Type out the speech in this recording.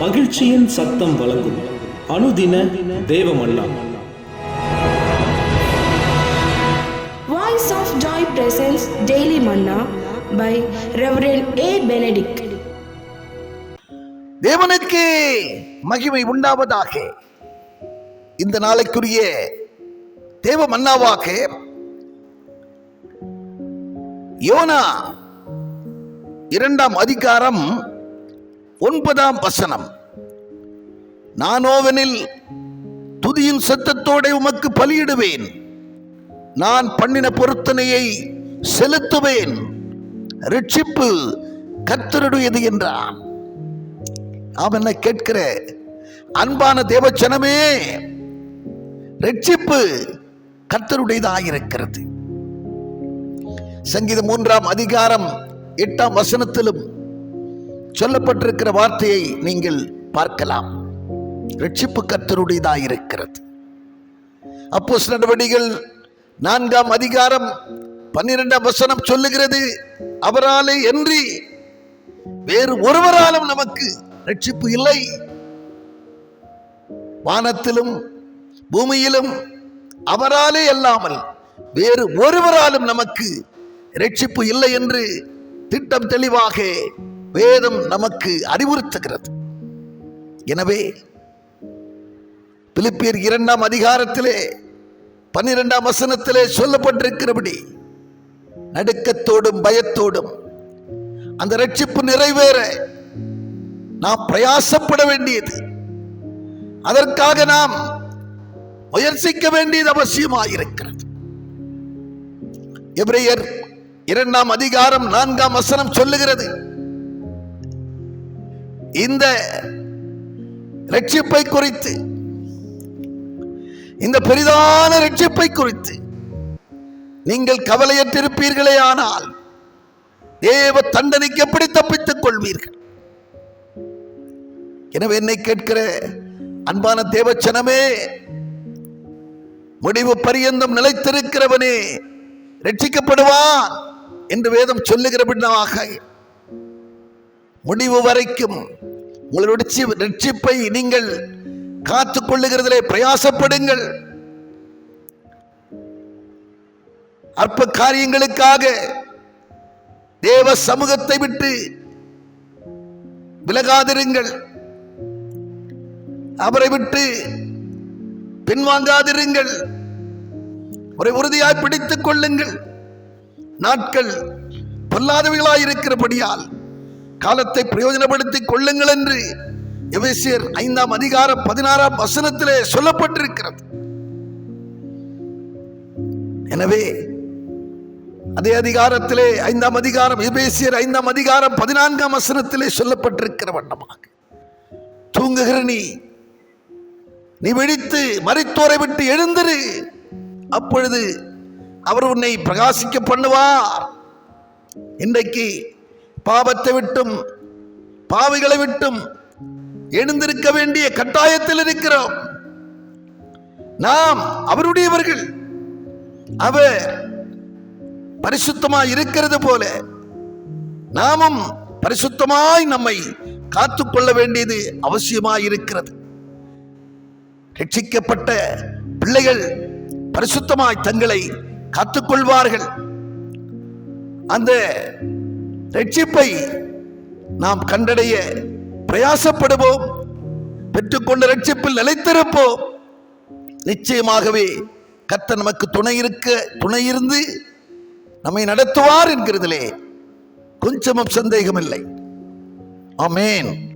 மகிழ்ச்சியின் சத்தம் வழங்கும் அனுதின தேவமல்லா Voice of Joy presents Daily Manna by Reverend A. Benedict. தேவனுக்கு மகிமை உண்டாவதாக இந்த நாளைக்குரிய தேவ மன்னாவாக யோனா இரண்டாம் அதிகாரம் ஒன்பதாம் வசனம் நானோவனில் துதியின் சத்தத்தோட உமக்கு பலியிடுவேன். நான் பண்ணின பொருத்தனையை செலுத்துவேன். ரட்சிப்பு கத்தருடையது என்றான். அவனை கேட்கிற அன்பான தேவச்சனமே ரட்சிப்பு கர்த்தருடையதாயிருக்கிறது. சங்கீதம் மூன்றாம் அதிகாரம் எட்டாம் வசனத்திலும் சொல்லப்பட்டிருக்கிற வார்த்தையை நீங்கள் பார்க்கலாம். ரட்சிப்பு கர்த்தருடையதாயிருக்கிறது. அப்போஸ் நடவடிகள் நான்காம் அதிகாரம் பன்னிரெண்டாம் வசனம் சொல்லுகிறது அவராலே என்று வேறு ஒருவராலும் நமக்கு ரட்சிப்பு இல்லை. வானத்திலும் பூமியிலும் அவராலே அல்லாமல் வேறு ஒருவராலும் நமக்கு ரட்சிப்பு இல்லை என்று திட்டம் தெளிவாக வேதம் நமக்கு அறிவுறுத்துகிறது. எனவே பிலிப்பியர் இரண்டாம் அதிகாரத்திலே பன்னிரெண்டாம் வசனத்திலே சொல்லப்பட்டிருக்கிறபடி நடுக்கத்தோடும் பயத்தோடும் அந்த ரட்சிப்பு நிறைவேற நாம் பிரயாசப்பட வேண்டியது. அதற்காக நாம் முயற்சிக்க வேண்டியது அவசியமாயிருக்கிறது. எபிரேயர் இரண்டாம் அதிகாரம் நான்காம் வசனம் சொல்லுகிறது இந்த ரட்சிப்பை குறித்து இந்த பெரிதான ரட்சிப்பை குறித்து நீங்கள் கவலையற்றிருப்பீர்களே ஆனால் தேவ தண்டனைக்கு எப்படி தப்பித்துக் கொள்வீர்கள்? எனவே என்னை கேட்கிற அன்பான தேவச்சனமே முடிவு பரியந்தம் நிலைத்திருக்கிறவனே ரட்சிக்கப்படுவான் என்று வேதம் சொல்லுகிற முடிவு வரைக்கும் உங்களுடைய ரட்சிப்பை நீங்கள் காத்து கொள்ளுகிறதிலே பிரயாசப்படுங்கள். அற்ப காரியங்களுக்காக தேவ சமூகத்தை விட்டு விலகாதிருங்கள். அவரை விட்டு பின்வாங்காதிருங்கள். அவரை உறுதியாய் பிடித்துக் கொள்ளுங்கள். நாட்கள் பொல்லாதவைகளாய் இருக்கிறபடியால் காலத்தை பிரயோஜனப்படுத்திக் கொள்ளுங்கள் என்று எபேசியர் ஐந்தாம் அதிகாரம் பதினாறாம் வசனத்திலே சொல்லப்பட்டிருக்கிறது. எனவே அதே அதிகாரத்திலே ஐந்தாம் அதிகாரம் எபேசியர் ஐந்தாம் அதிகாரம் பதினான்காம் வசனத்திலே சொல்லப்பட்டிருக்கிற வண்ணமாக தூங்குகிற நீ நீ விழித்து மறைத்தோரை விட்டு எழுந்திரு. அப்பொழுது அவர் உன்னை பிரகாசிக்க பண்ணுவார். இன்றைக்கு பாவத்தை விட்டும் பாவிகளை விட்டும் எழுந்திருக்க வேண்டிய கட்டாயத்தில் இருக்கிறோம். நாம் அவருடையவர்கள். அவர் பரிசுத்தமாய் இருக்கிறது போல நாமும் பரிசுத்தமாய் நம்மை காத்துக்கொள்ள வேண்டியது அவசியமாய் இருக்கிறது. ரட்சிக்கப்பட்ட பிள்ளைகள் பரிசுத்தமாய் தங்களை காத்துக்கொள்வார்கள் அந்த ரட்சிப்பை நாம் கண்டடைய பிரயாசப்படுவோம். பெற்றுக்கொண்ட ரட்சிப்பில் நிலைத்திருப்போம். நிச்சயமாகவே கத்த நமக்கு துணை இருக்க துணை இருந்து நம்மை நடத்துவார் என்கிறதிலே கொஞ்சமும் சந்தேகமில்லை. ஆமேன்.